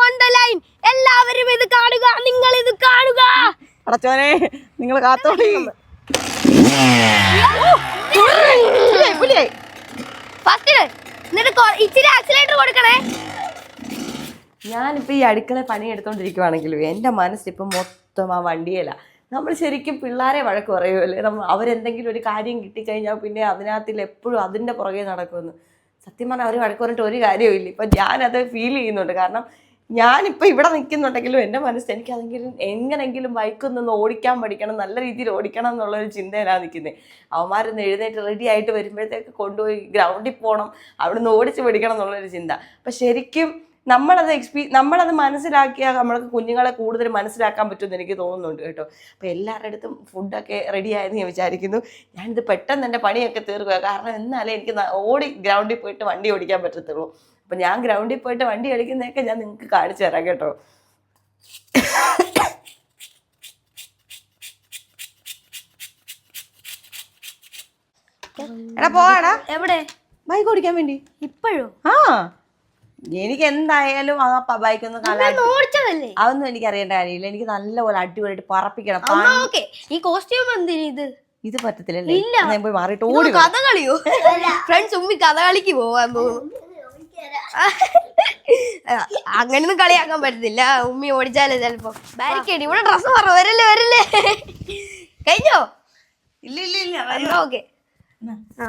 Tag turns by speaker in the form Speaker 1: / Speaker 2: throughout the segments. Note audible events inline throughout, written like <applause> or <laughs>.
Speaker 1: വണ്ടർലൈൻ എല്ലാവരും ഇത് കാണുക നിങ്ങൾ ഇത് കാണുക.
Speaker 2: അടച്ചോനെ നിങ്ങൾ
Speaker 1: കൊടുക്കണേ.
Speaker 3: ഞാനിപ്പോൾ ഈ അടുക്കള പണി എടുത്തോണ്ടിരിക്കുവാണെങ്കിലും എന്റെ മനസ്സിപ്പം മൊത്തം ആ വണ്ടിയല്ല നമ്മൾ ശരിക്കും പിള്ളേരെ വഴക്ക് പറയുമല്ലേ നമ്മൾ അവരെന്തെങ്കിലും ഒരു കാര്യം കിട്ടിക്കഴിഞ്ഞാൽ പിന്നെ അതിനകത്തിൽ എപ്പോഴും അതിന്റെ പുറകെ നടക്കുമെന്ന്. സത്യം പറഞ്ഞാൽ അവർ വഴക്ക് പറഞ്ഞിട്ട് ഒരു കാര്യമില്ല ഇപ്പം ഞാനത് ഫീൽ ചെയ്യുന്നുണ്ട്. കാരണം ഞാനിപ്പോൾ ഇവിടെ നിൽക്കുന്നുണ്ടെങ്കിലും എന്റെ മനസ്സിൽ എനിക്ക് അതെങ്കിലും എങ്ങനെങ്കിലും നിന്ന് ഓടിക്കാൻ പഠിക്കണം നല്ല രീതിയിൽ ഓടിക്കണം എന്നുള്ളൊരു ചിന്തയിലാണ് നിൽക്കുന്നത് അവന്മാരൊന്ന് എഴുന്നേറ്റ് റെഡി ആയിട്ട് വരുമ്പോഴത്തേക്ക് കൊണ്ടുപോയി ഗ്രൗണ്ടിൽ പോകണം അവിടെ നിന്ന് ഓടിച്ച് പഠിക്കണം എന്നുള്ളൊരു ചിന്ത. അപ്പം ശരിക്കും നമ്മളത് എക്സ്പീ നമ്മളത് മനസ്സിലാക്കിയാൽ നമ്മൾക്ക് കുഞ്ഞുങ്ങളെ കൂടുതൽ മനസ്സിലാക്കാൻ പറ്റുമെന്ന് എനിക്ക് തോന്നുന്നുണ്ട് കേട്ടോ. അപ്പോൾ എല്ലാവരുടെ അടുത്തും ഫുഡൊക്കെ റെഡി ആയെന്ന് ഞാൻ വിചാരിക്കുന്നു. ഞാനിത് പെട്ടെന്ന് എന്റെ പണിയൊക്കെ തീർക്കുക. കാരണം എന്നാലേ എനിക്ക് ഓടി ഗ്രൗണ്ടിൽ പോയിട്ട് വണ്ടി ഓടിക്കാൻ പറ്റത്തുള്ളൂ. അപ്പം ഞാൻ ഗ്രൗണ്ടിൽ പോയിട്ട് വണ്ടി ഓടിക്കുന്നതൊക്കെ ഞാൻ നിങ്ങൾക്ക് കാണിച്ചു തരാം കേട്ടോ.
Speaker 2: എടാ പോവാടാ.
Speaker 1: എവിടെ?
Speaker 2: ബൈക്ക് ഓടിക്കാൻ വേണ്ടി.
Speaker 1: ഇപ്പോഴും?
Speaker 2: ആ. എനിക്ക് എന്തായാലും ആ ബൈക്ക് ഒന്ന്
Speaker 1: ഓടിച്ചതല്ലേ
Speaker 2: അതൊന്നും എനിക്ക് അറിയേണ്ട കാര്യമില്ല. എനിക്ക് നല്ലപോലെ അടിപൊളിയായിട്ട് പറപ്പിക്കണം.
Speaker 1: ഈ കോസ്റ്റ്യൂം എന്തിനു ഇത്?
Speaker 2: ഇത് പറ്റത്തില്ലല്ലേ?
Speaker 1: ഇല്ല.
Speaker 2: ഞാൻ പോയി മാറിയിട്ട് ഓടി കഥകളിയോ
Speaker 1: കഥ ഫ്രണ്ട്സ് ഉമ്മി കഥകളിക്ക് പോവാൻ പോകുന്നു. അങ്ങനെയൊന്നും കളിയാക്കാൻ പറ്റത്തില്ല. ഉമ്മി ഓടിച്ചാലേ ചെലപ്പോ. ബാരിക്കേഡ് ഇവിടെ ഡ്രസ്സ് പറ. വരല്ലേ വരല്ലേ? കഴിഞ്ഞോ?
Speaker 2: ഇല്ല ഇല്ല ഇല്ല.
Speaker 1: ഓക്കെ. ആ.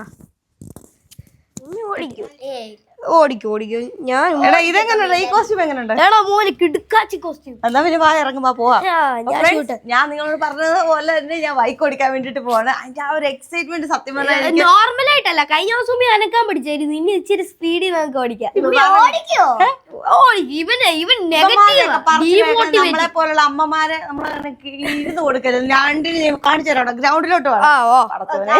Speaker 1: ഉമ്മി ഓടിക്കും. ഓടിക്കും ഓടിക്കും. ഞാൻ
Speaker 2: എടാ ഇതെങ്ങനെയുണ്ട്? ഈ കോസ്റ്റ്യൂം എങ്ങനെയുണ്ട്?
Speaker 1: എടാ മോനെ കിടുക്കാച്ചി കോസ്റ്റ്യൂം
Speaker 2: എന്നാ പിന്നെ വാ ഇറങ്ങുമ്പോ പോവാ.
Speaker 1: ഞാൻ
Speaker 2: ഞാൻ നിങ്ങളോട് പറഞ്ഞത് പോലെ തന്നെ ഞാൻ ബൈക്ക് ഓടിക്കാൻ വേണ്ടിട്ട് പോവാണ്. അതിന്റെ ആ ഒരു എക്സൈറ്റ്മെന്റ് സത്യം പറഞ്ഞാൽ
Speaker 1: നോർമൽ ആയിട്ടല്ല. കഴിഞ്ഞ ദിവസം ഞാൻ അനക്കാൻ പഠിച്ചായിരുന്നു ഇനി ഇച്ചിരി സ്പീഡിൽ നമുക്ക് ഓടിക്കാം. ഓടിക്കോ? ഇവന് ഇവൻ
Speaker 2: ഇവൻ
Speaker 1: നെഗറ്റീവ്
Speaker 2: നമ്മളെ പോലുള്ള അമ്മമാരെ നമ്മൾ ഇരുന്ന് കൊടുക്കരുത്. ഞാൻ കാണിച്ചു തരാം ഗ്രൗണ്ടിലോട്ട്
Speaker 1: ആ
Speaker 2: വേണം
Speaker 1: ഓ
Speaker 2: പടച്ചോനെ.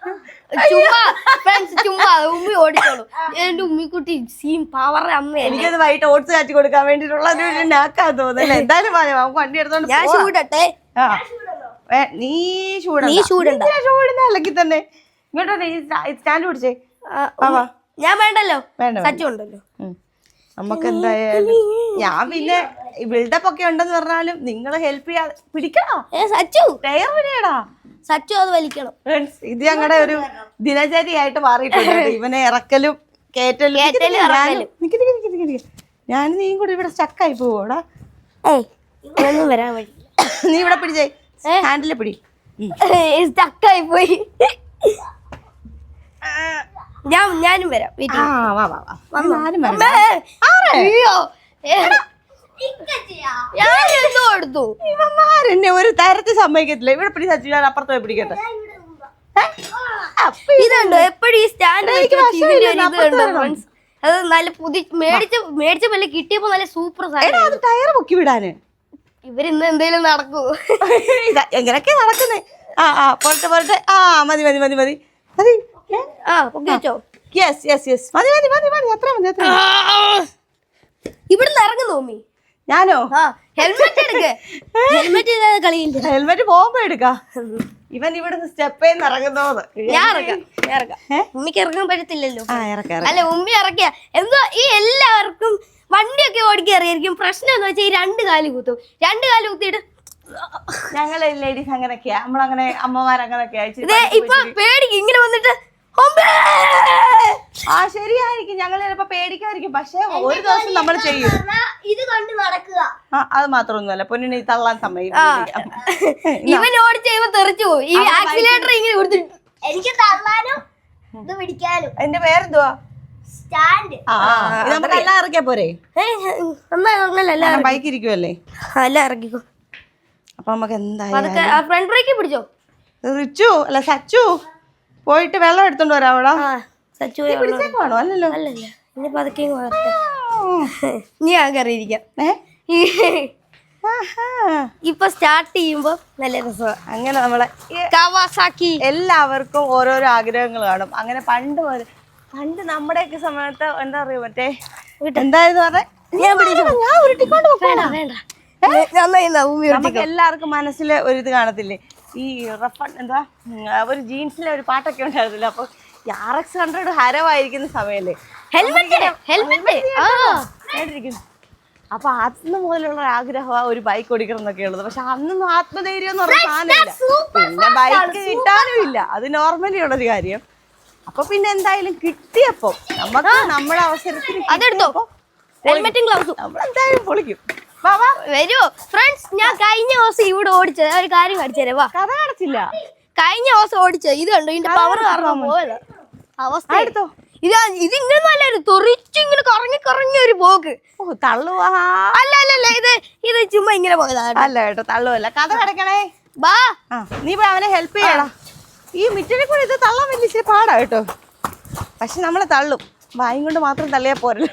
Speaker 2: <laughs>
Speaker 1: ചുമ്മാ ഫ്രണ്ട്സ് ചുമ്മാ ഉമ്മി ഓടിച്ചോളൂ എന്റെ ഉമ്മിക്കുട്ടി സീൻ പവർ അമ്മ
Speaker 2: എനിക്കത് വൈകിട്ട് ഓട്സ് കാച്ചി കൊടുക്കാൻ വേണ്ടിട്ടുള്ള ഒരു നാക്കാ തോന്നല്ലേ എന്തായാലും പറയാം നമുക്ക് വണ്ടി എടുത്തോണ്ട്
Speaker 1: ഞാൻ. ചൂടട്ടെ.
Speaker 2: നീ ചൂടണ്ട.
Speaker 1: നീ ചൂടണ്ട.
Speaker 2: ചൂടുന്ന അല്ലെങ്കിൽ തന്നെ. ഇങ്ങോട്ട് നീ സ്റ്റാൻഡ് പിടിച്ചേ.
Speaker 1: ഞാൻ വേണ്ടല്ലോ?
Speaker 2: വേണ്ട വേണ്ട.
Speaker 1: സച്ചു ഉണ്ടല്ലോ.
Speaker 2: നമുക്ക് എന്തായാലും ഞാൻ പിന്നെ ബിൽഡപ്പ് ഒക്കെ ഉണ്ടെന്ന് പറഞ്ഞാലും നിങ്ങൾ ഹെൽപ്പ് ചെയ്യാ. പിടിക്കണോ?
Speaker 1: സച്ചു.
Speaker 2: ടയർ വിടയടാ
Speaker 1: സച്ചു അത് വലിക്കണം.
Speaker 2: ഇത് ഞങ്ങളുടെ ഒരു ദിനചര്യയായിട്ട് മാറിയിട്ടുണ്ട്. <laughs> ഇവനെ ഇറക്കലും കേറ്റലും ഞാൻ നീ കൂടി ഇവിടെ സ്റ്റക്കായി പോവോടാ.
Speaker 1: ഏയ് വരാൻ വഴി <laughs>
Speaker 2: നീ ഇവിടെ പിടിച്ചേ. ഹാൻഡിലെ പിടി.
Speaker 1: സ്റ്റക്കായി പോയി. ഞാൻ ഞാനും വരാം.
Speaker 2: ആ
Speaker 1: വാ
Speaker 2: വാ വാ. വാ
Speaker 1: വന്നോ?
Speaker 2: ആരും
Speaker 1: ഞാൻ എന്തോ എടുത്തു?
Speaker 2: ഇവന്മാരെന്നെ ഒരു തരത്തിൽ സമ്മതിക്കത്തില്ല. ഇവിടെ പിടി സച്ചു ഞാൻ അപ്പുറത്ത് പോയി പിടിക്കട്ടെ.
Speaker 1: ഇതുണ്ടോ? എപ്പോഴും ഈ സ്റ്റാൻഡ് അത് നല്ല പുതി മേടിച്ച മേടിച്ച പല്ല് കിട്ടിയപ്പോ നല്ല സൂപ്പർ സാധനം
Speaker 2: ടയർ പൊക്കി വിടാന്.
Speaker 1: ഇവരിന്ന് എന്തേലും നടക്കൂ. <laughs>
Speaker 2: എങ്ങനെയൊക്കെ നടക്കുന്നേ? ആ ആ പോരട്ടെ പോരട്ടെ ആ മതി മതി മതി മതി. മതി.
Speaker 1: ആ പൊക്കി വെച്ചോ.
Speaker 2: യെസ് യെസ് യെസ് മതി മതി മതി മതി. അത്ര മതി അത്ര.
Speaker 1: ഇവിടുന്ന് ഇറങ്ങുന്നു മമ്മി
Speaker 2: ഞാനോ?
Speaker 1: ഹെൽമെറ്റ് എടുക്ക്. ഹെൽമെറ്റ് കളിയില്ല.
Speaker 2: ഹെൽമെറ്റ് പോകുമ്പോ എടുക്കാ. ഇവൻ ഇവിടെ സ്റ്റെപ്പേന്ന് ഇറങ്ങുന്നോ
Speaker 1: ഞാൻ ഇറക്കാം ഞാൻ ഇറക്കാം
Speaker 2: ഏ?
Speaker 1: ഉമ്മിക്ക് ഇറങ്ങാൻ പറ്റത്തില്ലല്ലോ. അല്ല ഉമ്മി ഇറക്കിയ. എന്തോ ഈ എല്ലാവർക്കും വണ്ടിയൊക്കെ ഓടിക്കാൻ അറിയായിരിക്കും പ്രശ്നം എന്ന് വെച്ചാൽ ഈ രണ്ട് കാൽ കുത്തും. രണ്ട് കാൽ കുത്തിയിട്ട്
Speaker 2: ഞങ്ങൾ ലേഡീസ് അങ്ങനെയൊക്കെയാ നമ്മളങ്ങനെ
Speaker 1: അമ്മമാരങ്ങനെയൊക്കെ ഇപ്പൊ പേടിക്കും ഇങ്ങനെ വന്നിട്ട്!
Speaker 2: ആ ശരിയായിരിക്കും. ഞങ്ങൾ ചിലപ്പോ പേടിക്കായിരിക്കും പക്ഷെ ഒരു ദിവസം നമ്മൾ ചെയ്യും.
Speaker 1: ഇത് കണ്ട് നടക്കുക.
Speaker 2: ആ അത് മാത്രമൊന്നുമല്ല. പൊന്നിനെ ഈ തള്ളാൻ സമയം <laughs>
Speaker 1: ഇവൻ തെറിച്ചു ഈ ആക്സിലേറ്റർ ഇങ്ങനെ കൊടുത്തിട്ട്.
Speaker 4: എനിക്ക് തള്ളാനും ഇത് പിടിക്കാനും.
Speaker 2: എന്റെ പേരെന്തുവാ?
Speaker 4: സ്റ്റാൻഡ്.
Speaker 2: നമുക്ക് എല്ലാം ഇറക്കിയാ പോരെ? ബൈക്ക് ഇരിക്കുമല്ലേ
Speaker 1: അല്ല ഇറക്കിക്കോ.
Speaker 2: അപ്പൊ നമുക്ക് എന്തായാലും
Speaker 1: ഫ്രണ്ട് ബ്രേക്ക് പിടിച്ചോ?
Speaker 2: റിച്ചു അല്ല സച്ചു. പോയിട്ട് വെള്ളം എടുത്തോണ്ട് വരാം അവിടെ.
Speaker 1: ആ സച്ചു
Speaker 2: പിടിച്ചേക്കുവാണോ അല്ലല്ലോ?
Speaker 1: ഇനി പതുക്കെ ഇനി ഞാൻ കയറിയിരിക്കാം
Speaker 2: ആഹാ.
Speaker 1: ഇപ്പൊ സ്റ്റാർട്ട് ചെയ്യുമ്പോ നല്ല രസമാണ്
Speaker 2: അങ്ങനെ നമ്മളെ
Speaker 1: കവാസാക്കി.
Speaker 2: എല്ലാവർക്കും ഓരോരോ ആഗ്രഹങ്ങൾ കാണും. അങ്ങനെ പണ്ട് പോലെ പണ്ട് നമ്മുടെയൊക്കെ സമയത്ത് എന്താ പറയുക മറ്റേ? എന്തായിരുന്നു പറഞ്ഞ?
Speaker 1: ഞാൻ
Speaker 2: ഉരുട്ടിക്കൊണ്ട്
Speaker 1: വേണ്ട വേണ്ട.
Speaker 2: എല്ലാവർക്കും മനസ്സിൽ ഒരു ഇത് കാണത്തില്ലേ? ഈ റഫൺ എന്താ ഒരു ജീൻസിലെ ഒരു പാട്ടൊക്കെ ഉണ്ടായിരുന്നില്ല. അപ്പോൾ ആർ എക്സ് ഹൺഡ്രഡ് ഹരമായിരിക്കുന്ന സമയല്ലേ.
Speaker 1: ഹെൽമെറ്റ് ഹെൽമെറ്റ്
Speaker 2: അപ്പൊ അന്ന് മുതലുള്ള ആഗ്രഹം ആഗ്രഹമാണ് ഒരു ബൈക്ക് ഓടിക്കണം എന്നൊക്കെ ഉള്ളത്. പക്ഷെ അന്നൊന്നും ആത്മധൈര്യം എന്ന് പറഞ്ഞ സാധനമില്ല. പിന്നെ ബൈക്ക് കിട്ടാനും ഇല്ല. അത് നോർമലി ഉള്ളൊരു കാര്യം. അപ്പൊ പിന്നെ എന്തായാലും കിട്ടിയപ്പോ നമുക്ക് നമ്മുടെ അവസരത്തിൽ
Speaker 1: അതെടുത്തോ. ഹെൽമെറ്റും ഗ്ലൗസും
Speaker 2: നമ്മൾ എന്തായാലും പൊളിക്കും. വാ വാ
Speaker 1: വരുമോ ഫ്രണ്ട്സ് ഞാൻ കഴിഞ്ഞ ദിവസം ഇവിടെ ഓടിച്ചത്. ഒരു കാര്യം കാണിച്ചു തരാം വാ.
Speaker 2: കഥ അടച്ചില്ല
Speaker 1: കഴിഞ്ഞ ദിവസം ഓടിച്ചത്. ഇത് കണ്ടു? ഇതിന്റെ പവർ കാരണം പോയത്. അവസ്ഥ.
Speaker 2: എടുത്തോ.
Speaker 1: ഇത് ഇത് ഇങ്ങനെ നല്ലായിരുന്നു തെറിച്ച് ഇങ്ങനെ കറങ്ങി കറങ്ങി ഒരു പോക്ക്.
Speaker 2: ഓ തള്ളുവാ
Speaker 1: അല്ല അല്ല അല്ല ഇത് ഇത് ചുമ്മാ ഇങ്ങനെ പോയതാണ്
Speaker 2: അല്ല കേട്ടോ തള്ളുവല്ല. കഥ കിടക്കണേ
Speaker 1: ബാ
Speaker 2: നീ പോയി അവനെ ഹെൽപ്പ് ചെയ്യണം ഈ മിറ്റനെ കൂടെ ഇത് തള്ളാൻ വലിയ ഇച്ചിരി പാടാ കേട്ടോ. പക്ഷെ നമ്മളെ തള്ളും. വായും കൊണ്ട് മാത്രം തള്ളിയാ പോരല്ലോ.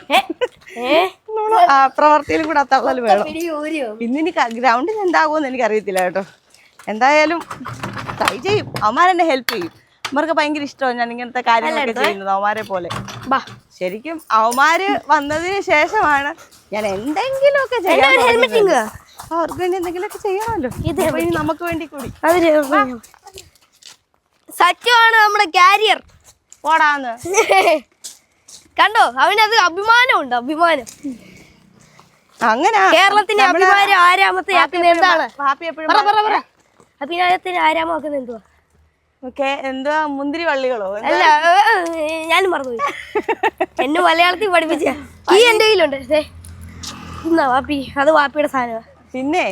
Speaker 2: പ്രവർത്തിയിലും കൂടെ ആ വേണം. ഇന്നിനി ഗ്രൗണ്ടിൽ എന്താകുമെന്ന് എനിക്കറിയത്തില്ല കേട്ടോ. എന്തായാലും ട്രൈ ചെയ്യും. അവന്മാരെന്നെ ഹെൽപ്പ് ചെയ്യും. അവർക്ക് ഭയങ്കര ഇഷ്ടമാണ് ഞാൻ ഇങ്ങനത്തെ കാര്യങ്ങളൊക്കെ ചെയ്യുന്നത് അവന്മാരെ പോലെ.
Speaker 1: ബാ.
Speaker 2: ശരിക്കും അവന്മാര് വന്നതിന് ശേഷമാണ് ഞാൻ എന്തെങ്കിലുമൊക്കെ ചെയ്യാൻ. അവർക്ക് വേണ്ടി എന്തെങ്കിലുമൊക്കെ
Speaker 1: ഇത്
Speaker 2: ഇനി നമുക്ക് വേണ്ടി കൂടി.
Speaker 1: സത്യമാണ് നമ്മുടെ കാരിയർ
Speaker 2: പോടാന്ന്. <laughs>
Speaker 1: കണ്ടോ? അവനത് അഭിമാനമുണ്ട് അഭിമാനം.
Speaker 2: അങ്ങനെ.
Speaker 1: കേരളത്തിന്റെ അഭിമാനം ആരാമത്തെ എന്താണ്? അഭിമാനത്തിന് ആരാമാക്കുന്ന എന്തുവാ?
Speaker 2: ഓക്കെ എന്തുവാ? മുന്തിരി വള്ളികളോ?
Speaker 1: അല്ല ഞാനും മറന്നുപോയി എന്നെ മലയാളത്തിൽ പഠിപ്പിച്ച. <laughs> ഈ എന്റെ കയ്യിലുണ്ട്. വാപ്പി. അത് വാപ്പിയുടെ സാധനമാ
Speaker 2: പിന്നെ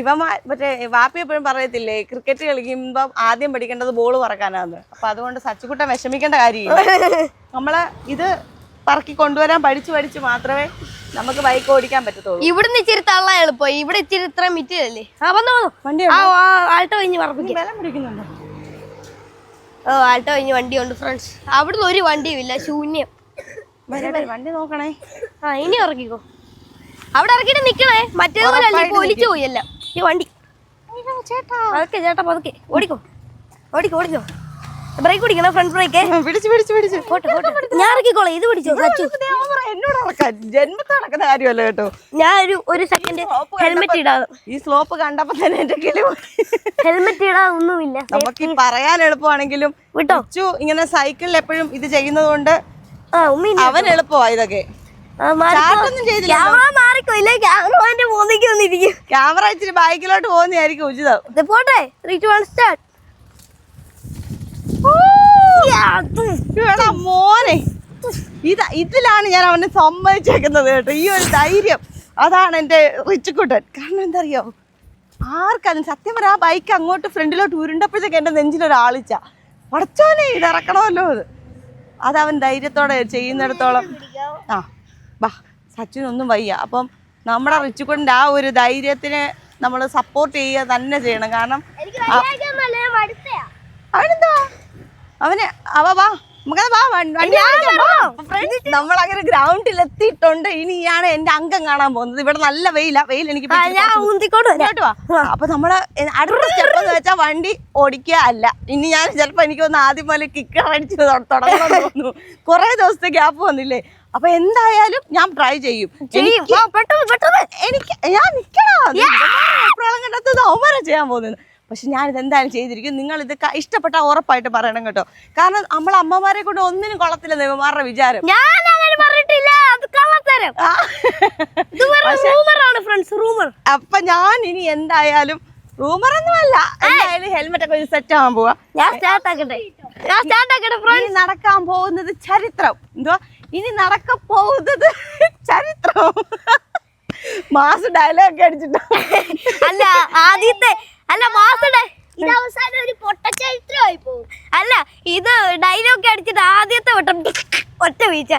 Speaker 2: ഇവ മറ്റേ വാപ്പി എപ്പോഴും പറയത്തില്ലേ ക്രിക്കറ്റ് കളിക്കുമ്പോ ആദ്യം പഠിക്കേണ്ടത് ബോൾ പറക്കാനാന്ന് അപ്പൊ അതുകൊണ്ട് സച്ചിക്കുട്ടൻ വിഷമിക്കേണ്ട കാര്യമില്ല. <laughs> നമ്മൾ ഇത് പറക്കി കൊണ്ടുവരാൻ പഠിച്ചു പഠിച്ച് മാത്രമേ നമുക്ക് ബൈക്ക് ഓടിക്കാൻ പറ്റത്തുള്ളൂ.
Speaker 1: ഇവിടുന്ന് ഇച്ചിരി തള്ള എളുപ്പം ഇവിടെ ഇച്ചിരി ഇത്ര മിറ്റിലല്ലേ ആ വന്നോ വന്നു.
Speaker 2: വണ്ടി
Speaker 1: ആൾട്ടോ കഴിഞ്ഞ് പറഞ്ഞു
Speaker 2: ബലം പിടിക്കുന്നുണ്ടോ?
Speaker 1: ഓ ആൾട്ടോ കഴിഞ്ഞ് വണ്ടിയുണ്ട് ഫ്രണ്ട്സ് അവിടുന്ന് ഒരു വണ്ടിയും ഇല്ല ശൂന്യം.
Speaker 2: വണ്ടി നോക്കണേ.
Speaker 1: ആ ഇനി ഇറക്കിക്കോ. അവിടെ ഇറക്കിട്ട് നിക്കണേ. മറ്റേതുപോലെ ഒലിച്ചു പോയി പോയല്ല ഈ വണ്ടി. ചേട്ടാ. പതുക്കെ ചേട്ടാ പതുക്കെ. ഓടിക്കോ. ഓടിക്കോ ഓടിക്കോ. ബ്രേക്ക് പിടിക്കണോ ഫ്രണ്ട് ബ്രേക്ക്
Speaker 2: പിടിച്ചു പിടിച്ചു പിടിച്ചു.
Speaker 1: ഞാൻ ഇറക്കിക്കോളെ ഇത് പിടിച്ചു?
Speaker 2: എന്നോട് ജന്മത്തെ നടക്കുന്ന കാര്യമല്ല കേട്ടോ.
Speaker 1: ഞാൻ ഒരു ഒരു സെക്കൻഡ് ഹെൽമെറ്റ് ഇടാതെ
Speaker 2: ഈ സ്ലോപ്പ് കണ്ടപ്പോ തന്നെ എന്റെ കിളി
Speaker 1: ഹെൽമെറ്റ് ഇടാതെ ഒന്നുമില്ല
Speaker 2: നമുക്ക് ഈ പറയാൻ എളുപ്പമാണെങ്കിലും
Speaker 1: വിട്ടോ?
Speaker 2: ഇങ്ങനെ സൈക്കിളിൽ എപ്പോഴും ഇത് ചെയ്യുന്നത് കൊണ്ട് അവൻ എളുപ്പമാ ഇതൊക്കെ.
Speaker 1: ക്യാമറ
Speaker 2: ഇച്ചിരി ബാക്കിലോട്ട് പോകുന്നതായിരിക്കും ഉചിതം.
Speaker 1: പോട്ടെ. ത്രീ ടു വൺ സ്റ്റാർട്ട്
Speaker 2: മോനെ. ഇത് ഇതിലാണ് ഞാൻ അവനെ സമ്മതിച്ചേക്കുന്നത് കേട്ടോ. ഈ ഒരു ധൈര്യം. അതാണ് എന്റെ റിച്ചുക്കുട്ടൻ. കാരണം എന്തറിയോ? അറിയോ ആർക്കതും സത്യം പറയാ ആ ബൈക്ക് അങ്ങോട്ട് ഫ്രണ്ടിലോട്ട് ഉരുണ്ടപ്പോഴത്തേക്ക് എന്റെ നെഞ്ചിലൊരാളിച്ച. ഇത് ഇറക്കണമല്ലോ അത് അതവൻ ധൈര്യത്തോടെ ചെയ്യുന്നിടത്തോളം. ആ ബാ സച്ചിനൊന്നും വയ്യ. അപ്പം നമ്മുടെ റിച്ചുക്കുട്ടന്റെ ആ ഒരു ധൈര്യത്തിന് നമ്മൾ സപ്പോർട്ട് ചെയ്യുക തന്നെ ചെയ്യണം. കാരണം അവനെന്താ അവന് അവ വാ. നമുക്കത് വാ വണ്ടി നമ്മളങ്ങനെ ഗ്രൗണ്ടിൽ എത്തിയിട്ടുണ്ട് ഇനിയാണ് എന്റെ അംഗം കാണാൻ പോകുന്നത്. ഇവിടെ നല്ല വെയിലാ. വെയിൽ എനിക്ക് അപ്പൊ നമ്മൾ അടുത്ത സ്റ്റെപ്പ് എന്ന് വെച്ചാൽ വണ്ടി ഓടിക്കുക അല്ല. ഇനി ഞാൻ ചിലപ്പോ എനിക്ക് ഒന്ന് ആദ്യം പോലെ കിക്ക് അടിച്ച് തുടങ്ങുന്നു തോന്നുന്നു. കുറെ ദിവസത്തെ ഗ്യാപ്പ് വന്നില്ലേ? അപ്പൊ എന്തായാലും ഞാൻ ട്രൈ ചെയ്യും. എനിക്ക് ഞാൻ നിക്കണോ എപ്പോഴും കണ്ടത്? അവന്മാരാ ചെയ്യാൻ പോകുന്നത്. പക്ഷെ ഞാനിത് എന്തായാലും ചെയ്തിരിക്കും. നിങ്ങളിത് ഇഷ്ടപ്പെട്ടാൽ ഉറപ്പായിട്ട് പറയണം കേട്ടോ. കാരണം നമ്മൾ അമ്മമാരെ കൊണ്ട് ഒന്നിനും കൊള്ളത്തില്ല ദൈവമാരുടെ വിചാരം.
Speaker 1: ഞാൻ അങ്ങനെ പറഞ്ഞിട്ടില്ല. അത് കള്ളത്തരം. റൂമറാണ് ഫ്രണ്ട്സ് റൂമർ
Speaker 2: അപ്പൊ ഞാൻ ഇനി എന്തായാലും റൂമർ ഒന്നുമല്ല. എന്തായാലും ഹെൽമെറ്റ് ഒക്കെ സെറ്റ് ആവാൻ പോവാ.
Speaker 1: ഞാൻ സ്റ്റാർട്ട് ആക്കട്ടെ. ഞാൻ സ്റ്റാർട്ട് ആക്കട്ടെ
Speaker 2: ഇനി നടക്കാൻ പോകുന്നത് ചരിത്രം. എന്തുവാ ഇനി നടക്ക പോകുന്നത് ചരിത്രം. മാസ് ഡയലോഗ് അടിച്ചിട്ടോ
Speaker 1: അല്ല ആദ്യത്തെ അല്ല മാസടെ
Speaker 4: ഇത് അവസാനം ഒരു പൊട്ടച്ചരിത്രമായി പോകും.
Speaker 1: അല്ല ഇത് ഡയലോഗ് അടിച്ചിട്ട് ആദ്യത്തെ വട്ടം ഒറ്റ വീഴ്ച.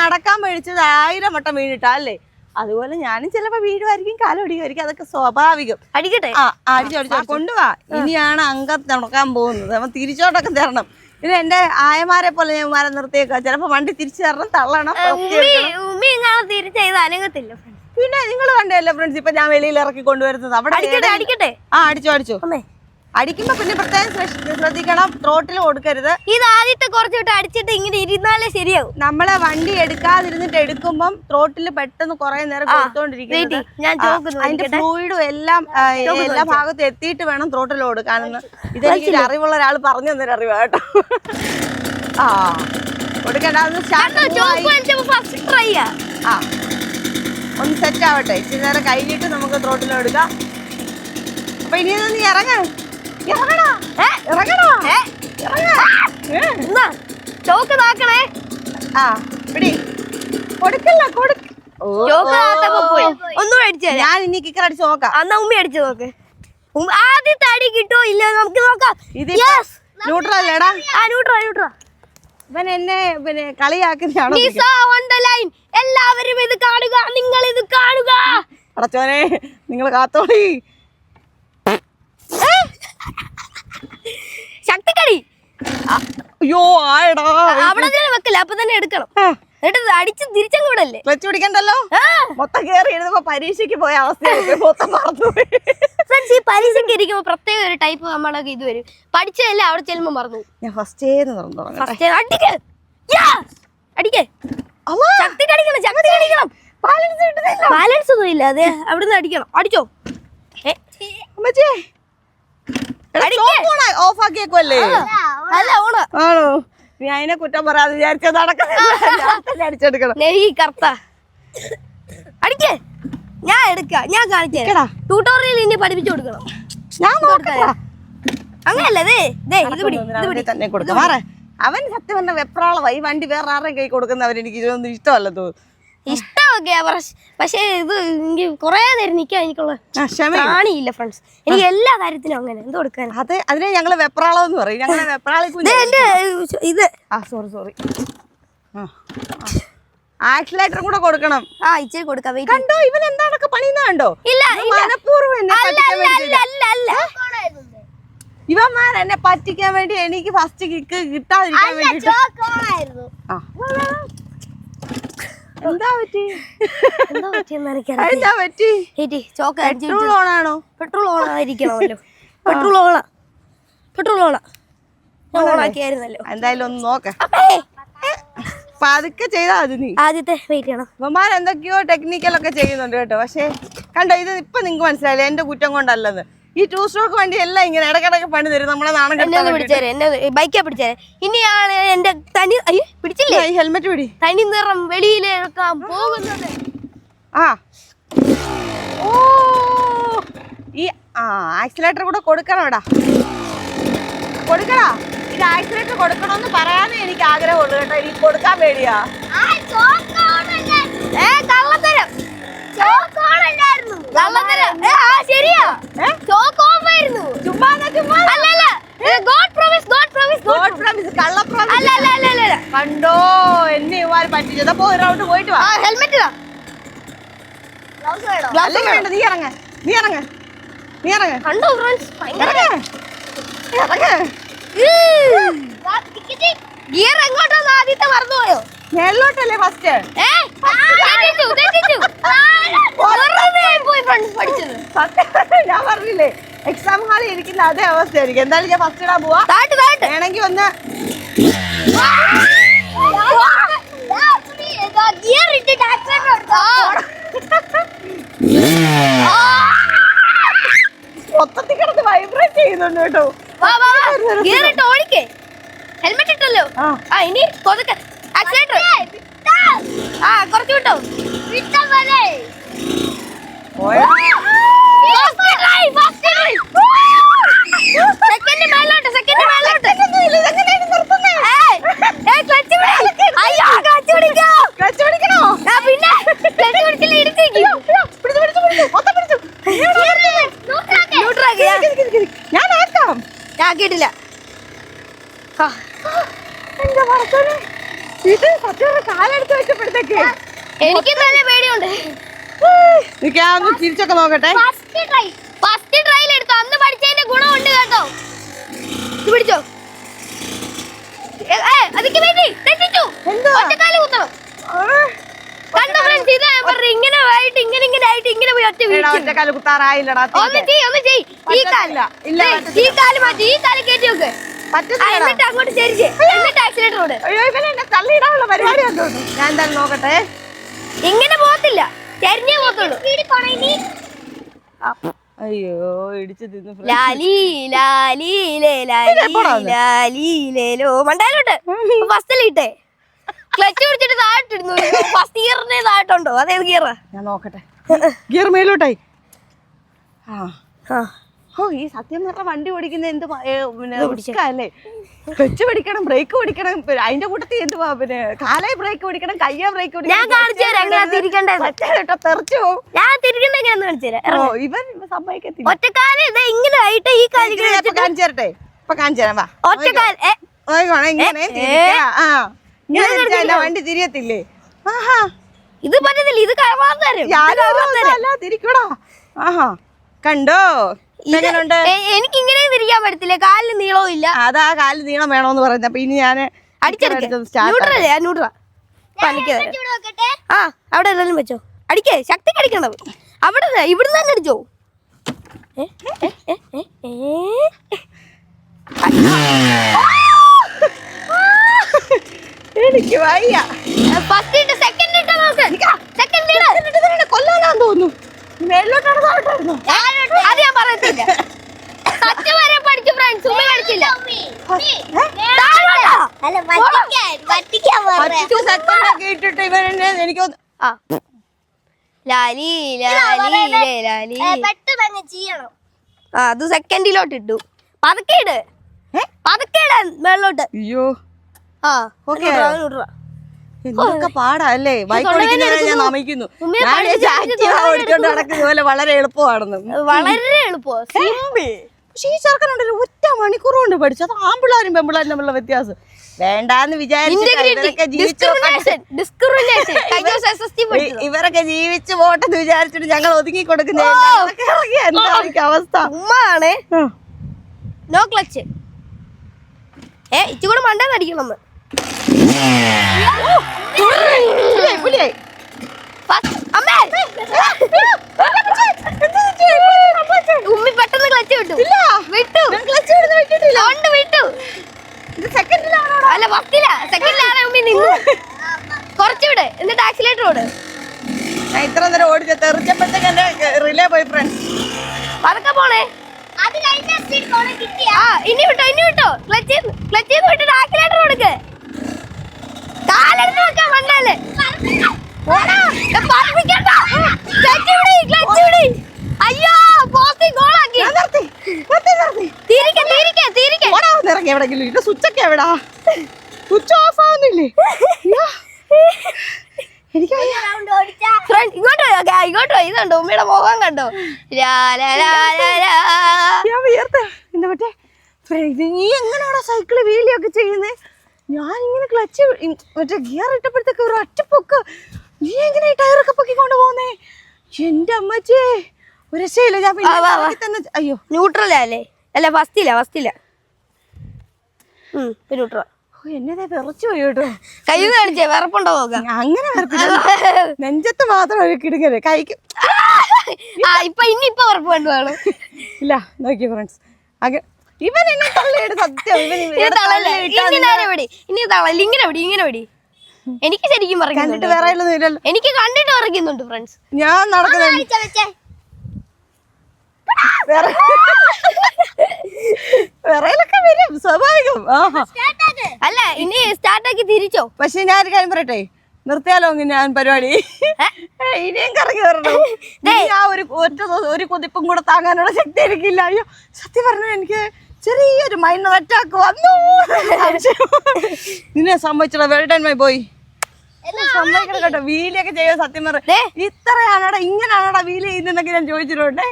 Speaker 2: നടക്കാൻ മേടിച്ചത് ആയിരം വട്ടം വീണിട്ടാ അല്ലേ? അതുപോലെ ഞാനും ചിലപ്പോ വീഴുമായിരിക്കും കാലൊടിക്കുമായിരിക്കും അതൊക്കെ സ്വാഭാവികം.
Speaker 1: അടിക്കട്ടെ?
Speaker 2: ആ അടിച്ചു കൊണ്ടുവാ. ഇനിയാണ് അംഗം നടക്കാൻ പോകുന്നത്. അപ്പൊ തിരിച്ചോട്ടൊക്കെ തരണം. പിന്നെ എന്റെ ആയമാരെ പോലെ ഞാൻ മരം നിർത്തിയേക്കാം ചിലപ്പോ വണ്ടി തിരിച്ചു തരണം തള്ളണം ഒക്കെ
Speaker 1: ഉമ്മി ഉമ്മി തിരിച്ചു തിരിച്ച് അനങ്ങത്തില്ല.
Speaker 2: പിന്നെ നിങ്ങൾ കണ്ടല്ലോ ഫ്രണ്ട്സ് ഇപ്പൊ ഞാൻ വെളിയിൽ ഇറക്കി കൊണ്ടുവരുന്നത്. അവിടെ
Speaker 1: അടിക്കട്ടെ അടിക്കട്ടെ.
Speaker 2: ആ അടിച്ചു അടിച്ചു. അടിക്കുമ്പോ പിന്നെ പ്രത്യേകം ശ്രദ്ധ- ശ്രദ്ധിക്കണം. ത്രോട്ടിൽ കൊടുക്കരുത്.
Speaker 1: ഇത് ആദ്യത്തെ കുറച്ച് വിട്ട് അടിച്ചിട്ട് ഇങ്ങനെ ഇരുന്നാലേ ശരിയാവും.
Speaker 2: നമ്മളെ വണ്ടി എടുക്കാതിരുന്നിട്ട് എടുക്കുമ്പം ത്രോട്ടിൽ പെട്ടെന്ന് കുറെ നേരം കൊടുത്തോണ്ടിരിക്കുന്നത് ആ, അതിന്റെ ഫ്ലൂയിഡും എല്ലാം എല്ലാ ഭാഗത്തും എത്തിയിട്ട് വേണം ത്രോട്ടിൽ കൊടുക്കാനെന്ന്. ഇത് എനിക്ക് അറിവുള്ള ഒരാൾ പറഞ്ഞു തന്നൊരു അറിവാ കേട്ടോ. ആ കൊടുക്കണ്ട
Speaker 1: ആ.
Speaker 2: ഒന്ന് സെറ്റ് ആവട്ടെ. ഇച്ചിരി നേരം കഴിഞ്ഞിട്ട് നമുക്ക് ത്രോട്ടിൽ എടുക്കാം. അപ്പൊ ഇനി നീ ഇറങ്ങ. ഇറങ്ങടാ.
Speaker 1: ഏ?
Speaker 2: ഇറങ്ങടാ.
Speaker 1: ഏ?
Speaker 2: ഇറങ്ങ. ഏ.
Speaker 1: എന്നാ ചോക്ക് താക്കണേ
Speaker 2: ആ പിടി. കൊടുക്കല്ല കൊടുക്ക
Speaker 1: ഒന്നും അടിച്ചു
Speaker 2: ഞാൻ ഇനി കിക്കർ അടിച്ച് നോക്കാം.
Speaker 1: അന്നാ ഉമ്മി അടിച്ചു നോക്ക്. ആദ്യത്തെ അടി കിട്ടോ ഇല്ല നമുക്ക് നോക്കാം.
Speaker 2: ഇത്. ന്യൂട്രൽ അല്ലേടാ?
Speaker 1: ആ ന്യൂട്രൽ ന്യൂട്രോ
Speaker 2: ഇവൻ എന്നെ പിന്നെ കളിയാക്കുന്നതാണോ
Speaker 1: നിസ ലൈൻ എല്ലാവരും ഇത് കാണുക നിങ്ങൾ ഇത് കാണുക.
Speaker 2: അടച്ചോനെ നിങ്ങൾ കാത്തോളി.
Speaker 1: ശക്തിക്കടി.
Speaker 2: അയ്യോ ആയടാ.
Speaker 1: അവിടെ തന്നെ വെക്കല അപ്പൊ തന്നെ എടുക്കണം. എന്നിട്ട് അടിച്ച് തിരിച്ചങ്ങ് വിടല്ലേ?
Speaker 2: ക്ലച്ച് പിടിക്കണ്ടല്ലോ. മൊത്തം കേറി എഴുതുമ്പോ പരീക്ഷയ്ക്ക് പോയ അവസ്ഥയായി മൊത്തം മറന്നുപോയി
Speaker 1: ഫ്രണ്ട്സ് ഈ പരീക്ഷയ്ക്ക് ഇരിക്കുമ്പോ പ്രത്യേക ഒരു ടൈപ്പ് നമ്മളൊക്കെ ഇത് വരും. പഠിച്ചതല്ല അവിടെ ചെല്ലുമ്പോ മറന്നു
Speaker 2: ഞാൻ
Speaker 1: ഫസ്റ്റ് അടിക്ക്. അടിക്കേ. ശക്തി അടിക്കണം ശക്തി അടിക്കണം
Speaker 2: ബാലൻസ് കിട്ടുന്നില്ല.
Speaker 1: ബാലൻസ് ഒന്നും ഇല്ല അതെ അവിടുന്ന് അടിക്കണം. അടിച്ചോ.
Speaker 2: അമ്മച്ചേ. ഓഫ് ആക്കിയേക്കുമല്ലേ
Speaker 1: അല്ല ഓണ.
Speaker 2: ആണോ? നീ അതിനെ കുറ്റം പറയാതെ വിചാരിച്ച നടക്കുന്നില്ല അടിച്ചെടുക്കണം.
Speaker 1: നെയ് കറുത്ത. അടിക്കേ. ഞാൻ എടുക്ക ഞാൻ കാണിച്ചു ട്യൂട്ടോറിയൽ ഇനി പഠിപ്പിച്ചു കൊടുക്കണം.
Speaker 2: ഞാൻ നോക്കട്ടാ.
Speaker 1: അങ്ങനല്ല ദേ ദേ ഇത് പിടി ഇത് പിടി.
Speaker 2: തന്നെ കൊടുക്കാം. മാറേ. അവൻ സത്യം പറഞ്ഞ വെപ്രാളമായി ഈ വണ്ടി വേറെ ആരുടെയും കൈ കൊടുക്കുന്നവർ എനിക്ക് ഇതൊന്നും ഇഷ്ടമല്ല തോന്നുന്നു.
Speaker 1: ഇഷ്ടമൊക്കെയാ പക്ഷേ ഇത് എനിക്ക് കുറേ നേരം നിൽക്കാൻ എനിക്കുള്ള പ്രാണിയില്ല ഫ്രണ്ട്സ് എനിക്ക് എല്ലാ കാര്യത്തിനും അങ്ങനെ എന്ത് കൊടുക്കാൻ
Speaker 2: അത് അതിനെ ഞങ്ങൾ വെപ്രാളം എന്ന് പറയും ഞങ്ങളെ വെപ്രാളി
Speaker 1: എന്റെ ഇത്.
Speaker 2: ആ സോറി സോറി ആക്സിലേറ്റർ കൂടെ കൊടുക്കണം.
Speaker 1: ആ ഇച്ചിരി കൊടുക്കാം
Speaker 2: കണ്ടോ ഇവൻ എന്താണൊക്കെ പണിയുന്ന കണ്ടോ?
Speaker 1: ഇല്ല മനഃപൂർവം
Speaker 2: ഇവന്മാർ എന്നെ പറ്റിക്കാൻ വേണ്ടി എനിക്ക് ഫസ്റ്റ് കിക്ക് കിട്ടാതിരിക്കാൻ വേണ്ടി. എന്താ പറ്റി?
Speaker 1: എന്താ
Speaker 2: പറ്റി?
Speaker 1: ചോക്ക
Speaker 2: പെട്രോൾ ഓണാണോ
Speaker 1: പെട്രോൾ ഓൺ ആയിരിക്കണമല്ലോ. പെട്രോൾ ഓണ പെട്രോൾ ഓണ ഓണാക്കിയായിരുന്നല്ലോ
Speaker 2: എന്തായാലും ഒന്ന് നോക്ക. പതുക്കെ ചെയ്താ മതി നീ.
Speaker 1: ആദ്യത്തെ വെയിറ്റ് ചെയ്യണം.
Speaker 2: ഇവന്മാർ എന്തൊക്കെയോ ടെക്നിക്കലൊക്കെ ചെയ്യുന്നുണ്ട് കേട്ടോ. പക്ഷേ കണ്ടോ ഇത് ഇപ്പൊ നിങ്ങക്ക് മനസ്സിലായില്ലേ? എന്റെ കുറ്റം കൊണ്ടല്ലെന്ന്. ഈ ടൂ സ്ട്രോക്ക് വണ്ടി എല്ലാം ഇങ്ങനെ ഇടക്കിടക്ക് പണി തരും. നമ്മളെ നാണം
Speaker 1: എന്നെ ഒന്ന് പിടിച്ചേരെ എന്നെ ബൈക്കാ പിടിച്ചേരെ. ഇനിയാണ് എന്റെ തനി അയ്യോ പിടിച്ചില്ലേ?
Speaker 2: ഈ ഹെൽമെറ്റ് പിടി.
Speaker 1: തനി നിറം വെളിയിലേക്കാൻ പോകുന്നത്.
Speaker 2: ആ. ഓ. ഈ ആ ആക്സിലേറ്റർ കൂടെ കൊടുക്കണം എടാ. കൊടുക്കടാ. ഇത് ആക്സിലേറ്റർ കൊടുക്കണമെന്ന് പറയാനേ എനിക്ക് ആഗ്രഹമുള്ളൂ കേട്ടോ. എനിക്ക് കൊടുക്കാൻ പേടിയാ
Speaker 4: ആ ചോക്കോണല്ലായിരുന്നു
Speaker 1: ഏ കള്ളത്തരം
Speaker 4: ചോക്കോണല്ലായിരുന്നു
Speaker 1: കള്ളത്തരം ഏ, ആ ശരിയാ ചോക്ക് ഓഫ് ആയിരുന്നു
Speaker 2: ചുമ്മാ ചുമ്മാ
Speaker 1: അല്ല അല്ല god promise god promise
Speaker 2: god promise, കള്ള promise.
Speaker 1: അല്ല അല്ല അല്ല അല്ല അല്ല
Speaker 2: കണ്ടോ? എന്നെ ഇവാര് പറ്റിച്ചത്. അപ്പൊ ഒരു റൗണ്ട് പോയിട്ട് വാ.
Speaker 1: ഹെൽമെറ്റ്
Speaker 4: ഗ്ലൗസ് വേണോ?
Speaker 2: വേണ്ട നീ ഇറങ്ങ. നീ ഇറങ്ങ. നീ ഇറങ്ങ.
Speaker 1: കണ്ടോ ഫ്രണ്ട്സ് ഗിയർ എങ്ങോട്ടാണ് ആദ്യത്തെ മറന്നുപോയോ?
Speaker 2: മേളിലോട്ടല്ലേ ഫസ്റ്റ് ഞാൻ പറഞ്ഞില്ലേ എക്സാം ഹാളിൽ ഇരിക്കുന്ന അതേ അവസ്ഥയായിരിക്കും. എന്തായാലും ഞാൻ ഫസ്റ്റ് ഇടാൻ പോവാ. വേണമെങ്കിൽ ഒന്ന് മൊത്തത്തിൽ കിടന്ന് വൈബ്രേറ്റ് ചെയ്യുന്നുണ്ട് കേട്ടോ
Speaker 1: വാ വാ ഗിയർ ഇട്ട് ഓടിക്കേ ഹെൽമെറ്റ് ഇട്ടല്ലോ
Speaker 2: ആ.
Speaker 1: ഇനി കൊതുക്ക് ആക്സിലേറ്റർ ആ കുറച്ച് വിട്ടോ
Speaker 4: വിട്ടവരെ
Speaker 2: പോയാ.
Speaker 1: സെക്കൻഡ് മേലോട്ട് സെക്കൻഡ് മേലോട്ട്. അയ്യോ, clutch പിടിക്കോ.
Speaker 2: ക്ലച്ച് പിടിക്കണോ?
Speaker 1: പിന്നെ clutch പിടിച്ചില്ല, ഇടിച്ചേക്കും.
Speaker 2: ഞാൻ ആക്കാം
Speaker 1: ആക്കിയിട്ടില്ല.
Speaker 2: എന്റെ പറച്ചോനെ ഇത് സത്യം കാലെടുത്ത് വെച്ചപ്പോഴത്തേക്ക്.
Speaker 1: എനിക്ക് നല്ല പേടിയുണ്ട്.
Speaker 2: ഒന്ന് തിരിച്ചൊക്കെ നോക്കട്ടെ
Speaker 1: ഫസ്റ്റ് ട്രൈ ഫസ്റ്റ് ട്രൈയിൽ എടുത്തു അന്ന് പഠിച്ചതിന്റെ ഗുണമുണ്ട് കേട്ടോ. ഇത് പിടിച്ചോ. അതിക്ക് വേണ്ടി തെറ്റിച്ചു.
Speaker 2: എന്താ?
Speaker 1: ഒറ്റക്കാൽ കുത്തണം. കണ്ടോ ഫ്രണ്ട്സ് ഇത് ഞാൻ പറഞ്ഞു ഇങ്ങനെ ആയിട്ട് ഇങ്ങനെ ഇങ്ങനെ ആയിട്ട് ഇങ്ങനെ പോയി ഒറ്റ വീഴ്ച.
Speaker 2: കുത്താറായില്ലടാ
Speaker 1: ഒന്ന് ചെയ് ഒന്ന് ചെയ് ഈ കാൽ
Speaker 2: പറ്റത്തില്ല. ഇല്ല,
Speaker 1: ഈ കാൽ മാറ്റി ഈ കാൽ കയറ്റി എന്നിട്ട് അങ്ങോട്ട് ചെരിച്ച്. എന്നിട്ട് ആക്സിലേറ്റർ ഓട്.
Speaker 2: തള്ളിയിടാനുള്ള പരിപാടി ഞാൻ എന്തായാലും നോക്കട്ടെ.
Speaker 1: ഇങ്ങനെ പോകത്തില്ല. ചെരിഞ്ഞേ പോകത്തുള്ളൂ.
Speaker 2: അയ്യോ ഇടിച്ചു തിന്നു
Speaker 1: ഫസ്റ്റിൽ ഇട്ടേ. ക്ലച്ച് പിടിച്ചിട്ട് താഴെട്ടിരുന്നു ഫസ്റ്റ് ഗിയറിന്റെ താഴെട്ടുണ്ടോ? അതേത് ഗിയർ
Speaker 2: ഞാൻ നോക്കട്ടെ. ഗിയർ മേലോട്ടായി. ആ.
Speaker 1: ആ.
Speaker 2: ഓ ഈ സത്യം പറഞ്ഞ വണ്ടി ഓടിക്കുന്ന എന്ത് പിന്നെ അല്ലേ ക്ലച്ച് പിടിക്കണം ബ്രേക്ക് പിടിക്കണം. അതിന്റെ കൂട്ടത്തിൽ എന്ത് പിന്നെ കാലേ ബ്രേക്ക് പിടിക്കണം കയ്യെ ബ്രേക്ക് പിടിക്കണം. ഓ ഇവൻ സമ്മതിക്കത്തില്ല.
Speaker 1: ഒറ്റക്കാൽ ഇതാ ഇങ്ങനെ ആയിട്ട് ഈ
Speaker 2: കാണിച്ചു തരട്ടെ? ഇപ്പൊ കാണിച്ചു തരാം വാ. ഇങ്ങനെ വണ്ടി തിരിയത്തില്ലേ? ആഹാ.
Speaker 1: ഇത് പറ്റത്തില്ല ഇത് കയറാൻ തരും.
Speaker 2: തിരിക്കടാ. ആഹാ. കണ്ടോ?
Speaker 1: എനിക്ക് ഇങ്ങനെ തിരിക്കാൻ പറ്റത്തില്ല. കാലിന് നീളവും ഇല്ല.
Speaker 2: അതാ കാൽ നീളം വേണോന്ന് പറയുന്നത് അപ്പൊ ഇനി ഞാൻ
Speaker 1: ആ അവിടെ എന്തെങ്കിലും വെച്ചോ. അടിക്കേ ശക്തി കടിക്കണം അവിടെ ഇവിടുന്ന് തന്നെ അടിച്ചോ.
Speaker 2: എനിക്ക് വയ്യ.
Speaker 1: ഫസ്റ്റ് സെക്കൻഡ് സെക്കൻഡ് ഇട്
Speaker 2: കൊല്ലാനാന്ന് തോന്നുന്നു. മേളിലോട്ടാണ് താഴോട്ടായിരുന്നു
Speaker 1: അത് ഞാൻ പറയത്തില്ല. സത്യം വരെ പഠിച്ചു ഫ്രണ്ട്സ് ഉമ്മ
Speaker 2: ഇവൻ എനിക്ക്
Speaker 1: ലാലി ലാലി ലാലി? ആ സെക്കൻഡിലോട്ട് ഇട്ടു. പതുക്കെ ഇട്. പതുക്കെ മേളിലോട്ട്.
Speaker 2: അയ്യോ.
Speaker 1: ആ
Speaker 2: ഓക്കേ. എന്തൊക്കെ പാടാ അല്ലേ? ബൈക്ക്
Speaker 1: തൊണ്ടവേദന
Speaker 2: ഞാൻ. നമിക്കുന്നു. ഞാൻ
Speaker 1: പഠിപ്പിച്ച്
Speaker 2: ആക്റ്റീവ ഓടിച്ചോണ്ട് പോലെ വളരെ എളുപ്പമാണെന്ന്.
Speaker 1: വളരെ എളുപ്പം
Speaker 2: സിമ്പി. പക്ഷെ ഈ ചെറുക്കനുണ്ടല്ലോ ഒറ്റ മണിക്കൂർ കൊണ്ട് പഠിച്ചു. അത് ആമ്പിള്ളാരും പെമ്പിള്ളാരും തമ്മിലുള്ള വ്യത്യാസം. വേണ്ടാന്ന് വിചാരിച്ചു ഇവരൊക്കെ ജീവിച്ചു പോട്ടെന്ന് വിചാരിച്ചിട്ട് ഞങ്ങൾ ഒതുങ്ങി കൊടുക്കുന്ന എന്താ? അവസ്ഥ?
Speaker 1: ഉമ്മാണ്. നോ ക്ലച്ച് ഏ ഇച്ചിരി കൂടെ മണ്ടാന്നടിക്കണം നമ്മൾ
Speaker 2: പുലിയായി, പുലിയായി.
Speaker 1: അമ്മേ ഉമ്മി പെട്ടെന്ന് ക്ലച്ച് വിട്ടു.
Speaker 2: ഇല്ല.
Speaker 1: വിട്ടു.
Speaker 2: ഞാൻ clutch ഇടുന്നത് വിട്ടിട്ടില്ല.
Speaker 1: ഉണ്ട് വിട്ടു.
Speaker 2: ഇത് സെക്കൻഡിലാണോ
Speaker 1: അല്ല ഫസ്റ്റില്ല സെക്കൻഡിലാണ് ഉമ്മി നിന്നു. കുറച്ച് വിട്. എന്നിട്ട് ആക്സിലേറ്റർ വിട്
Speaker 2: ഞാൻ ഇത്ര നേരം ഓടിച്ച തെറിച്ചപ്പോഴത്തേക്ക് എന്റെ റിലേ പോയി ഫ്രണ്ട്സ്
Speaker 1: പതുക്കെ പോണേ.
Speaker 4: അത് കഴിഞ്ഞ സ്പീഡ് കോണ കിട്ടിയ?
Speaker 1: ആ ഇനി വിട്ടോ ഇനി വിട്ടോ. ക്ലച്ച് ക്ലച്ച് ചെയ്ത് വിട്ടിട്ട് ആക്സിലേറ്റർ കൊടുക്ക് കാലെടുത്ത് വെക്കാൻ മണ്ടല്ലേ പോടാ, ഞാൻ പറപ്പിക്കണ്ട. ക്ലച്ച് വിട്, ക്ലച്ച് വിട്. അയ്യോ പോസ്റ്റി ഗോളാക്കി
Speaker 2: ഞാൻ നിർത്തി നിർത്തി നിർത്തി
Speaker 1: തിരിക്കെ തിരിക്കെ തിരിക്കെ
Speaker 2: ഓടാ ഇറങ്ങി എവിടെങ്കിലും എവിടാ? സ്വിച്ച് ഓഫ് ആവുന്നില്ലേ? എനിക്ക്
Speaker 1: ഇങ്ങോട്ട് ഇങ്ങോട്ട് പോയി ഇതുണ്ടോ ഉമ്മയുടെ മുഖം കണ്ടോ.
Speaker 2: ഞാൻ വിയർത്ത്. എന്താ പറ്റേ? നീ എങ്ങനെയാണോ സൈക്കിൾ വീലിയൊക്കെ ചെയ്യുന്നത് ഞാൻ ഇങ്ങനെ ക്ലച്ച് മറ്റേ ഗിയർ ഇട്ടപ്പോഴത്തേക്ക് ഒരു ഒറ്റപ്പൊക്ക് നീ എങ്ങനെ ഈ ടയറൊക്കെ പൊക്കിക്കൊണ്ട് പോകുന്നേ എന്റെ അമ്മച്ചേ. ഒരു രക്ഷയില്ല ഞാൻ അയ്യോ.
Speaker 1: ന്യൂട്രലാ അല്ലേ? അല്ല ഫസ്റ്റില്ല ഫസ്റ്റില്ല ന്യൂട്രൽ
Speaker 2: ഓ, എന്നെ വിറച്ചു പോയി കേട്ടോ
Speaker 1: കൈ കാണിച്ചേ വിറപ്പുണ്ടോ നോക്കാം.
Speaker 2: അങ്ങനെ വിറപ്പില്ല. നെഞ്ചത്ത് മാത്രം ഒരു കിടുങ്ങൽ കൈക്ക്
Speaker 1: ഇപ്പൊ ഇനി ഇപ്പൊ ഉറപ്പ് കണ്ടുവാണ്
Speaker 2: ഇല്ല നോക്കി ഫ്രണ്ട്സ്. അക ഇവൻ എന്നെ തള്ളിയിട്ട് സത്യം. ഇവൻ
Speaker 1: ഇനി തള്ളല്ലേ ഇങ്ങനെ വിടി? ഇങ്ങനെ വിടി എനിക്ക് ശരിക്കും
Speaker 2: കണ്ടിട്ട്
Speaker 1: പറയുന്നുണ്ട്
Speaker 2: വേറെ
Speaker 1: എനിക്ക് കണ്ടിട്ട് പറയുന്നുണ്ട് ഫ്രണ്ട്സ്.
Speaker 2: ഞാൻ നടക്കുന്നത് വിറയിലൊക്കെ വരും സ്വാഭാവികം.
Speaker 1: അല്ല ഇനി സ്റ്റാർട്ടാക്കി തിരിച്ചോ?
Speaker 2: പക്ഷെ ഞാൻ ഒരു കാര്യം പറയട്ടെ? നിർത്തിയാലോ ഞാൻ പരിപാടി? ഇനിയും കറങ്ങി വരണം? ആ ഒരു ഒറ്റ ഒരു കുതിപ്പും കൂടെ താങ്ങാനുള്ള ശക്തി എനിക്കില്ല. അയ്യോ സത്യം പറഞ്ഞാൽ എനിക്ക് ചെറിയൊരു മൈൻഡ് അറ്റാക്ക് വന്നു. നിന്നെ സംഭവിച്ചടാ വെൽഡൻ മൈ ബോയ് സമ്മതിക്കണം കേട്ടോ. വീലിയൊക്കെ ചെയ്യാൻ സത്യം പറഞ്ഞ
Speaker 1: ദേ.
Speaker 2: ഇത്രയാണോടാ ഇങ്ങനെയാണോടാ വീൽ ചെയ്യുന്നതെന്നൊക്കെ ഞാൻ ചോദിച്ചിട്ടുണ്ടേ.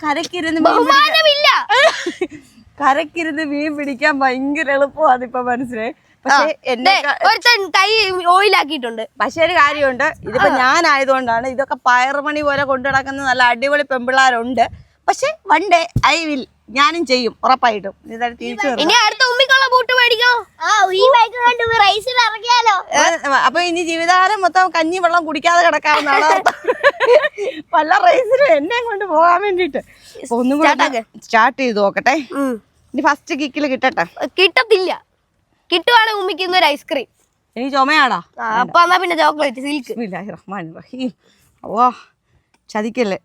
Speaker 2: കരക്കിരുന്ന്
Speaker 1: ബഹുമാനമില്ല. <laughs>
Speaker 2: കരക്കിരുന്ന് മീൻ പിടിക്കാൻ ഭയങ്കര എളുപ്പമാണ് ഇപ്പൊ മനസ്സിലായി പക്ഷെ എന്നെ
Speaker 1: ഒരുത്തൻ കൈ ഓയിലാക്കിയിട്ടുണ്ട്.
Speaker 2: പക്ഷെ ഒരു കാര്യമുണ്ട്. ഇതിപ്പോ ഞാനായതുകൊണ്ടാണ് ഇതൊക്കെ പയറുമണി പോലെ കൊണ്ടു നടക്കുന്ന നല്ല അടിപൊളി പെമ്പിള്ളാരുണ്ട്. പക്ഷെ വൺ ഡേ ഐ വിൽ ഞാനും ചെയ്യും ഉറപ്പായിട്ടും. തിരിച്ചു
Speaker 1: ഇനി അടുത്ത ഉമ്മിക്കുള്ള ബൂട്ട് മേടിക്കോ?
Speaker 4: ആ ഈ ബൈക്ക് കണ്ട് റേസിൽ ഇറങ്ങിയാലോ
Speaker 2: അപ്പൊ ഇനി ജീവിതകാലം മൊത്തം കഞ്ഞി വെള്ളം കുടിക്കാതെ കിടക്കാവുന്ന <laughs> പല റേസിനും എന്നെ കൊണ്ട് പോകാൻ വേണ്ടിട്ട് ഒന്നും കൂടെ സ്റ്റാർട്ട് ചെയ്ത് നോക്കട്ടെ. ഇനി ഫസ്റ്റ് കിക്കിൽ കിട്ടട്ടെ?
Speaker 1: കിട്ടത്തില്ല. കിട്ടുവാണ് ഉമ്മിക്ക് ഇന്ന് ഒരു ഐസ്ക്രീം
Speaker 2: എനിക്ക് ചുമയാടാ
Speaker 1: അപ്പൊ എന്നാ പിന്നെ ചോക്ലേറ്റ് സിൽക്ക്
Speaker 2: റഹ്മാൻ റഹീം. ഓ ചതിക്കല്ലേ?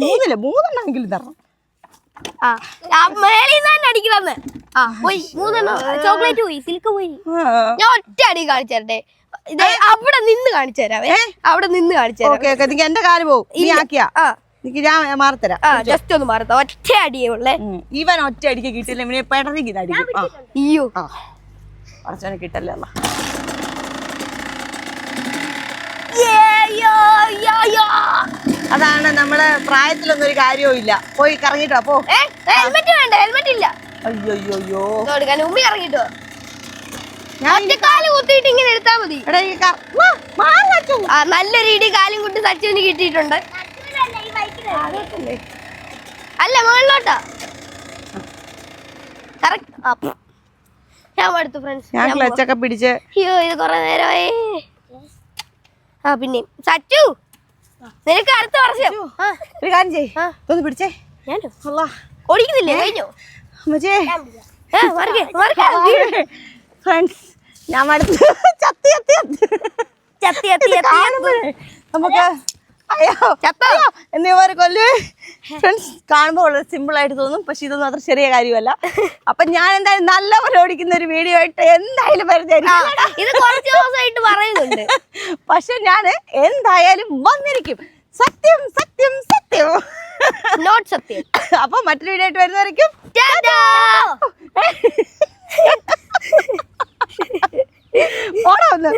Speaker 2: മൂന്നില്ല മൂന്നെണ്ണമെങ്കിലും തരണം.
Speaker 1: ആ ആ മേളിൽ നിന്ന് അടിക്കണമെന്ന്. ആ പോയി മൂന്നെണ്ണം. ചോക്ലേറ്റ് പോയി സിൽക്ക് പോയി. ഞാൻ ഒറ്റ അടി കാണിച്ചു തരട്ടെ. ഇത് അവിടെ നിന്ന് കാണിച്ചു തരാവേ. അവിടെ നിന്ന് കാണിച്ചു തരാം
Speaker 2: ഓക്കെ ഓക്കെ നിനക്ക് എന്റെ കാൽ നീ ആക്കിയാ. ഞാൻ മാറത്തരാം.
Speaker 1: ജസ്റ്റ് ഒന്ന് മാറത്ത ഒറ്റ അടിയേ ഉള്ളേ.
Speaker 2: ഇവൻ ഒറ്റ അടിക്ക് കിട്ടില്ല ഇവനെ പെടറിക്ക്
Speaker 1: അയ്യോ.
Speaker 2: കുറച്ചവനെ കിട്ടല്ലേ അല്ല അതാണ് നമ്മളെ പ്രായത്തിലൊന്നും ഒരു കാര്യവും ഇല്ല. പോയി കറങ്ങിട്ടോ പോ.
Speaker 1: ഹെൽമെറ്റ് വേണ്ട ഹെൽമെറ്റ് ഇല്ല.
Speaker 2: അയ്യോ അയ്യോ
Speaker 1: കൊടുക്കാൻ ഉമ്മി കാൽ കുത്തിയിട്ട് ഇങ്ങനെ എടുത്താ മതി. നല്ലൊരു ഇടി കാലും കുട്ടി സച്ചുവിന് കിട്ടിയിട്ടുണ്ട്. അല്ല മുകളിലോട്ടാ. ഞാൻ അടുത്തു ഫ്രണ്ട്സ്
Speaker 2: ഞാൻ ക്ലച്ചൊക്കെ പിടിച്ച്
Speaker 1: അയ്യോ ഇത് കൊറേ നേരമായി. ആ പിന്നെ സച്ചു! നിനക്ക് അടുത്ത വർഷം.
Speaker 2: ഒരു കാര്യം ചെയ്. ഒന്ന് പിടിച്ചേ.
Speaker 1: ഞാനോ?
Speaker 2: അല്ലാ
Speaker 1: ഓടിക്കുന്നില്ലേ? കഴിഞ്ഞോ?
Speaker 2: അമ്മച്ചേ. ഫ്രണ്ട്സ് ഞാൻ അടുത്ത് ചത്തി ചത്തി ചത്തി.
Speaker 1: ചത്തി ചത്തി
Speaker 2: ഇത് നമുക്ക് അയ്യോ? അയ്യോ. എന്നിവരെ കൊല്ല് ഫ്രണ്ട്സ് കാണുമ്പോൾ വളരെ സിമ്പിൾ ആയിട്ട് തോന്നും പക്ഷെ ഇതൊന്നും അത്ര ചെറിയ കാര്യമല്ല. അപ്പൊ ഞാൻ എന്തായാലും നല്ലപോലെ ഓടിക്കുന്ന ഒരു വീഡിയോ ആയിട്ട് എന്തായാലും
Speaker 1: പറയുന്നുണ്ട്. <laughs>
Speaker 2: പക്ഷെ ഞാൻ എന്തായാലും വന്നിരിക്കും. സത്യം സത്യം സത്യം.
Speaker 1: നോട്ട് സത്യം.
Speaker 2: അപ്പൊ മറ്റൊരു വീഡിയോ ആയിട്ട്
Speaker 1: വരുന്നവരേക്കും
Speaker 2: ഓടാ ഒന്ന്.